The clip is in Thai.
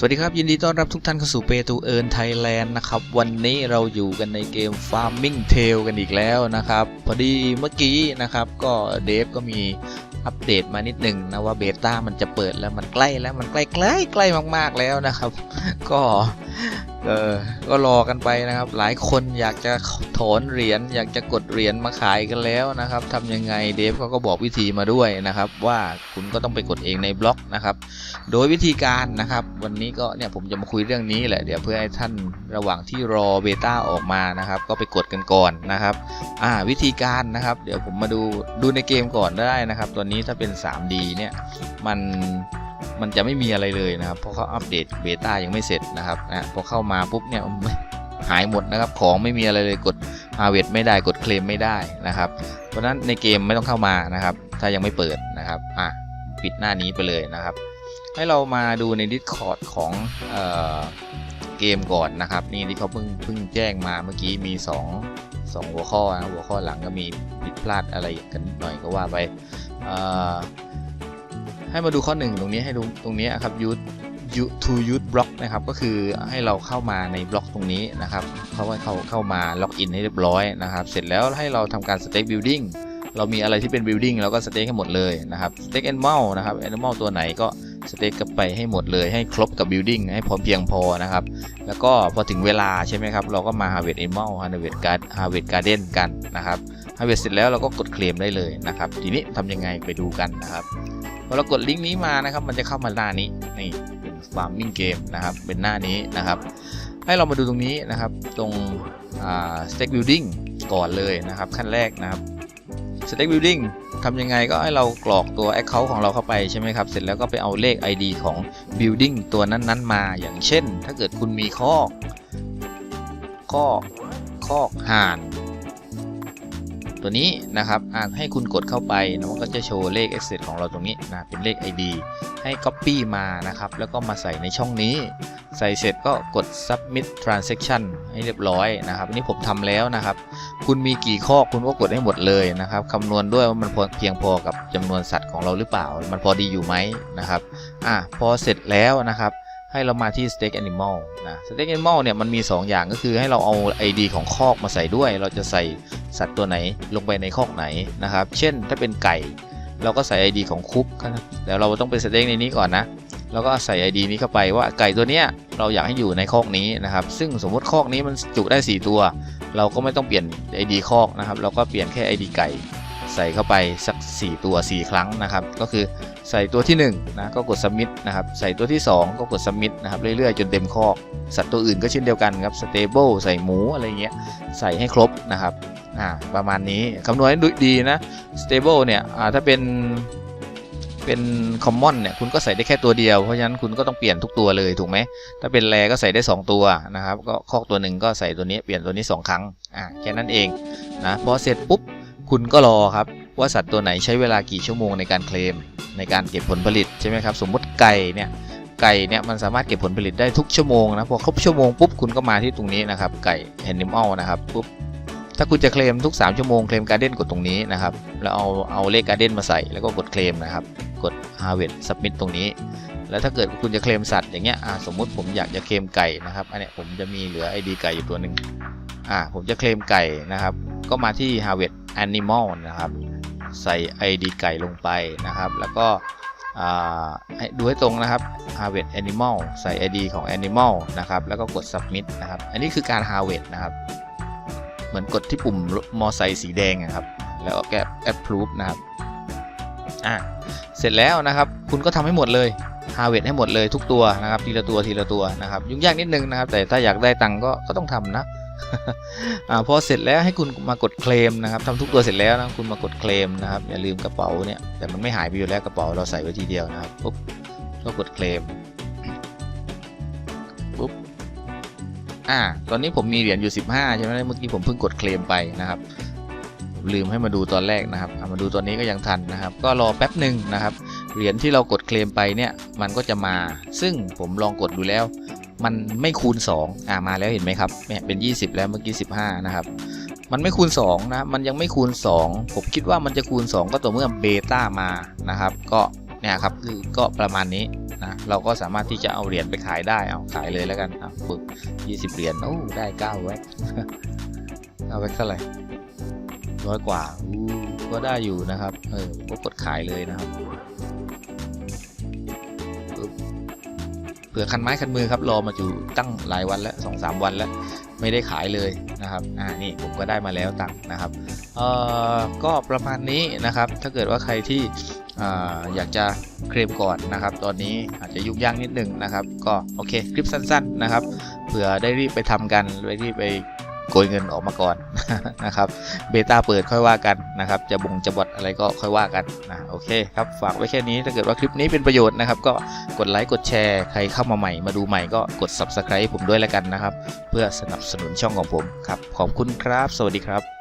สวัสดีครับ ยินดีต้อนรับทุกท่านเข้าสู่เปตูเอิร์นไทยแลนด์นะครับ วันนี้เราอยู่กันในเกม Farming t a l กันอีกแล้วนะครับ พอดีเมื่อกี้นะครับ ก็เดฟก็มีอัปเดตมานิดหนึ่งนะว่าเบต้ามันจะเปิดแล้วมันใกล้แล้วมันใกล้ใกล้ใกล้มากๆแล้วนะครับ ก็ เออก็รอกันไปนะครับ หลายคนอยากจะถอนเหรียญอยากจะกดเหรียญมาขายกันแล้วนะครับทำยังไงเดฟเขาก็บอกวิธีมาด้วยนะครับ ว่าคุณก็ต้องไปกดเองในบล็อกนะครับ โดยวิธีการนะครับ วันนี้ก็เนี่ยผมจะมาคุยเรื่องนี้แหละเดี๋ยวเพื่อให้ท่านระหว่างที่รอเบต้าออกมานะครับ ก็ไปกดกันก่อนนะครับ อ่าวิธีการนะครับ เดี๋ยวผมมาดูดูในเกมก่อนได้นะครับ ตัวนี้ถ้าเป็น 3D เนี่ยมัน มันจะไม่มีอะไรเลยนะครับ เพราะเขาอัปเดตเบต้ายังไม่เสร็จนะครับนะพอเข้ามาปุ๊บเนี่ยหายหมดนะครับ ของไม่มีอะไรเลยกดฮาเว t ไม่ได้กดเคลมไม่ได้นะครับ เพราะฉะนั้นในเกมไม่ต้องเข้ามานะครับ ถ้ายังไม่เปิดนะครับอะปิดหน้านี้ไปเลยนะครับ ให้เรามาดูใน Discord ของเออเกมก่อนนะครับ นี่ที่เขาเพิ่งเพิ่งแจ้งมาเมื่อกี้มี 2 2 หัวข้อนะหัวข้อหลังก็มีผิดพลาดอะไรกันนิดหน่อยก็ว่าไปเอ่อ ให้มาดูข้อหนึ่งตรงนี้ให้ดูตรงนี้ครับ use use to use block นะครับ ก็คือให้เราเข้ามาในบล็อกตรงนี้นะครับเขาให้เขาเข้ามาล็อกอินให้เรียบร้อยนะครับ เสร็จแล้วให้เราทำการ stake building เรามีอะไรที่เป็น building เราก็สเต็กให้หมดเลยนะครับสเต็ก animal นะครับ animal ตัวไหนก็สเต็กกันไปให้หมดเลย ให้ครบกับ building ให้พร้อมเพียงพอนะครับ แล้วก็พอถึงเวลาใช่ไหมครับ เราก็มา harvest animal harvest garden harvest garden กันนะครับ harvest เสร็จแล้วเราก็กดเคลมได้เลยนะครับ ทีนี้ทำยังไงไปดูกันนะครับ พอเรากดลิงก์นี้มานะครับ มันจะเข้ามาหน้านี้นี่เป็น farming game นะครับ เป็นหน้านี้นะครับ ให้เรามาดูตรงนี้นะครับ ตรงอ่า stake building ก่อนเลยนะครับ ขั้นแรกนะครับ Stack Building ทำยังไงก็ให้เรากรอกตัว Account ของเราเข้าไปใช่ไหมครับ เสร็จแล้วก็ไปเอาเลข ID ของ Building ตัวนั้นๆมา อย่างเช่น ถ้าเกิดคุณมีคอกคอกคอกห่าน ตัวนี้นะครับอ่าให้คุณกดเข้าไปนะมันก็จะโชว์เลข Access ของเราตรงนี้นะเป็นเลข ID ให้ Copy มานะครับ แล้วก็มาใส่ในช่องนี้ ใส่เสร็จก็กด submit transaction ให้เรียบร้อยนะครับอันนี้ผมทำแล้วนะครับ คุณมีกี่ข้อคุณก็กดให้หมดเลยนะครับคำนวณด้วยว่ามันพอเพียงพอกับจำนวนสัตว์ของเราหรือเปล่า มันพอดีอยู่ไหมนะครับอะพอเสร็จแล้วนะครับให้เรามาที่ stake animal นะ stake animal เนี่ยมันมี 2 อย่างก็คือให้เราเอา ID ของคอกมาใส่ด้วย เราจะใส่ สัตว์ตัวไหนลงไปในคอกไหนนะครับ เช่นถ้าเป็นไก่ เราก็ใส่ ID ของคุกนะครับเดี๋ยวเราต้องไป stake ในนี้ก่อนนะแล้วก็ใส่ ID นี้เข้าไปว่าไก่ตัวเนี้ยเราอยากให้อยู่ในคอกนี้นะครับ ซึ่งสมมติคอกนี้มันจุได้ 4 ตัว เราก็ไม่ต้องเปลี่ยน ID คอกนะครับ เราก็เปลี่ยนแค่ ID ไก่ใส่เข้าไปสัก 4 ตัว 4 ครั้งนะครับ ก็คือใส่ตัวที่1นะก็กด submit นะครับ ใส่ตัวที่ 2 ก็กด submit นะครับ เรื่อยๆ จนเต็มคอก สัตว์ตัวอื่นก็เช่นเดียวกันครับ stable ใส่หมูอะไรเงี้ย ใส่ให้ครบนะครับ อ่าประมาณนี้คำนวณให้ดูดีนะ stable เนี่ยอ่าถ้าเป็นเป็น common เนี่ยคุณก็ใส่ได้แค่ตัวเดียว เพราะฉะนั้นคุณก็ต้องเปลี่ยนทุกตัวเลยถูกไหมถ้าเป็นแรก็ใส่ได้ 2 ตัวนะครับก็คอกตัวหนึ่งก็ใส่ตัวนี้เปลี่ยนตัวนี้ 2 ครั้งอ่าแค่นั้นเองนะพอเสร็จปุ๊บคุณก็รอครับว่าสัตว์ตัวไหนใช้เวลากี่ชั่วโมงในการเคลม ในการเก็บผลผลิตใช่ไหมครับสมมติไก่เนี่ยไก่เนี่ยมันสามารถเก็บผลผลิตได้ทุกชั่วโมงนะพอครบชั่วโมงปุ๊บคุณก็มาที่ตรงนี้นะครับไก่แฮนนิมอลนะครับปุ๊บ ถ้าคุณจะเคลมทุก 3 ชั่วโมงเคลมการเด้นกดตรงนี้นะครับ แล้วเอาเอาเลขการเด้นมาใส่แล้วก็กดเคลมนะครับ กด harvest submit ตรงนี้ แล้วถ้าเกิดคุณจะเคลมสัตว์อย่างเงี้ยสมมุติผมอยากจะเคลมไก่นะครับ อันเนี้ยผมจะมีเหลือ ID ไก่อยู่ตัวหนึ่งอ่าผมจะเคลมไก่นะครับ ก็มาที่ harvest animal นะครับ ใส่ ID ไก่ลงไปนะครับ แล้วก็อ่าให้ดูให้ตรงนะครับ harvest animal ใส่ ID ของ animal นะครับ แล้วก็กด submit นะครับ อันนี้คือการ harvest นะครับ เหมือนกดที่ปุ่มมอไซค์สีแดงอะครับ แล้วก็แก approve นะครับอ่าเสร็จแล้วนะครับ คุณก็ทำให้หมดเลย harvest ให้หมดเลยทุกตัวนะครับ ทีละตัวทีละตัวนะครับ ยุ่งยากนิดนึงนะครับ แต่ถ้าอยากได้ตังก็ก็ต้องทำนะอ่าพอเสร็จแล้วให้คุณมากดเคลมนะครับทำทุกตัวเสร็จแล้วนะคุณมากดเคลมนะครับอย่าลืมกระเป๋าเนี่ยแต่มันไม่หายไปอยู่แล้วกระเป๋าเราใส่ไว้ทีเดียวนะครับปุ๊บก็กดเคลมปุ๊บ อ่า ตอนนี้ผมมีเหรียญอยู่ 15 ใช่ไหมเมื่อกี้ผมเพิ่งกดเคลมไปนะครับลืมให้มาดูตอนแรกนะครับมาดูตอนนี้ก็ยังทันนะครับ ก็รอแป๊บหนึ่งนะครับ เหรียญที่เรากดเคลมไปเนี่ยมันก็จะมา ซึ่งผมลองกดดูแล้ว มันไม่คูณ 2 อ่ามาแล้วเห็นไหมครับเนี่ยเป็น 20 แล้วเมื่อกี้ 15 นะครับ มันไม่คูณ 2 นะ มันยังไม่คูณ 2 ผมคิดว่ามันจะคูณ 2 ก็ต่อเมื่อเบต้ามานะครับ ก็เนี่ยครับคือก็ประมาณนี้ นะเราก็สามารถที่จะเอาเหรียญไปขายได้เอาขายเลยแล้วกันอะปึ๊บ20 เหรียญโอ้ได้9แว็กเอาแว็กเท่าไหร่ร้อยกว่าก็ได้อยู่นะครับเออก็กดขายเลยนะครับเผื่อคันไม้คันมือครับรอมาอยู่ตั้งหลายวันแล้วสองสามวันแล้วไม่ได้ขายเลยนะครับอ่านี่ผมก็ได้มาแล้วตังค์นะครับเอ่อก็ประมาณนี้นะครับ ถ้าเกิดว่าใครที่ ออยากจะเคลมก่อนนะครับ ตอนนี้อาจจะยุ่งยากนิดนึงนะครับ ก็โอเคคลิปสั้นๆนะครับเผื่อได้รีบไปทำกันไปรีบไปโกยเงินออกมาก่อนนะครับเบต้าเปิดค่อยว่ากันนะครับ จะบงจะบอดอะไรก็ค่อยว่ากันนะโอเคครับฝากไว้แค่นี้ถ้าเกิดว่าคลิปนี้เป็นประโยชน์นะครับ ก็กดไลค์กดแชร์ใครเข้ามาใหม่มาดูใหม่ก็กด subscribe ผมด้วยแล้วกันนะครับ เพื่อสนับสนุนช่องของผมครับขอบคุณครับ สวัสดีครับ